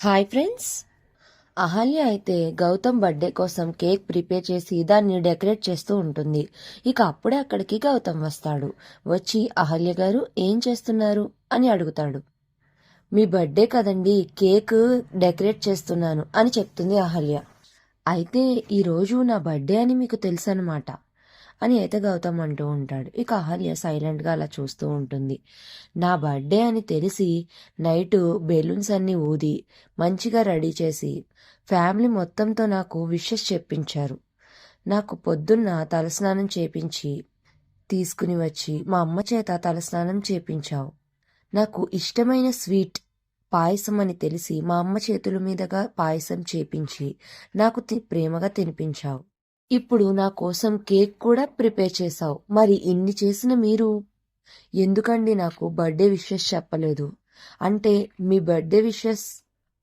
Hi friends. Ahalya అయితే Gautam birthday కోసం cake prepare చేసి దాన్ని డెకరేట్ చేస్తూ ఉంటుంది. ఇక అప్పుడే అక్కడికి గౌతమ్ వస్తాడు. వచ్చి అహల్య గారు ఏం చేస్తున్నారు? అని అడుగుతాడు. మీ బర్త్డే కదండి కేక్ డెకరేట్ చేస్తున్నాను అని చెప్తుంది అహల్య. అయితే ఈరోజు నా బర్త్డే అని మీకు తెలుసు అనమాట అని అయితే గౌతమ్ అంటూ ఉంటాడు. ఇక అహల్య సైలెంట్గా అలా చూస్తూ ఉంటుంది. నా బర్త్డే అని తెలిసి నైటు బెలూన్స్ అన్ని ఊది మంచిగా రెడీ చేసి ఫ్యామిలీ మొత్తంతో నాకు విషెస్ చెప్పించారు. నాకు పొద్దున్న తలస్నానం చేపించి తీసుకుని వచ్చి మా అమ్మ చేత తలస్నానం చేపించావు. నాకు ఇష్టమైన స్వీట్ పాయసం అని తెలిసి మా అమ్మ చేతుల మీదుగా పాయసం చేపించి నాకు తి- ప్రేమగా తినిపించావు. ఇప్పుడు నా కోసం కేక్ కూడా ప్రిపేర్ చేశావు. మరి ఇన్ని చేసిన మీరు? ఎందుకండి నాకు బర్త్డే విషెస్ చెప్పలేదు? అంటే మీ బర్త్డే విషెస్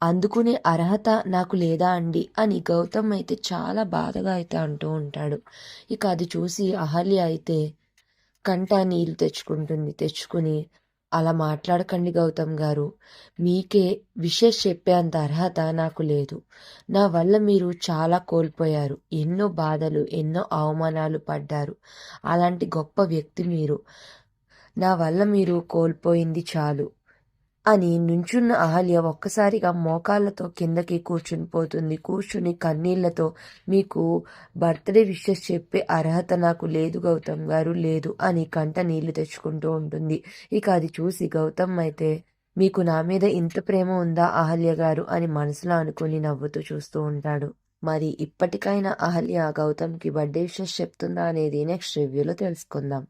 అందుకునే అర్హత నాకు లేదా అండి? అని గౌతమ్ అయితే చాలా బాధగా అయితే అంటూ ఉంటాడు. ఇక అది చూసి అహల్య అయితే కంట నీళ్ళు తెచ్చుకుంటుంది తెచ్చుకుని అలా మాట్లాడకండి గౌతమ్ గారు. మీకే విషెస్ చెప్పేంత అర్హత నాకు లేదు. నా వల్ల మీరు చాలా కోల్పోయారు. ఎన్నో బాధలు ఎన్నో అవమానాలు పడ్డారు. అలాంటి గొప్ప వ్యక్తి మీరు. నా వల్ల మీరు కోల్పోయింది చాలు. అని నుంచున్న అహల్య ఒక్కసారిగా మోకాళ్ళతో కిందకి కూర్చుని పోతుంది. కూర్చుని కన్నీళ్ళతో మీకు బర్త్డే విషెస్ చెప్పే అర్హత నాకు లేదు గౌతమ్ గారు లేదు అని కంట నీళ్ళు తెచ్చుకుంటూ ఉంటుంది. ఇక అది చూసి గౌతమ్ అయితే మీకు నా మీద ఇంత ప్రేమ ఉందా అహల్య గారు అని మనసులో అనుకుని నవ్వుతూ చూస్తూ ఉంటాడు. మరి ఇప్పటికైనా అహల్య గౌతమ్కి బర్త్డే విషెస్ చెప్తుందా అనేది నెక్స్ట్ రివ్యూలో తెలుసుకుందాం.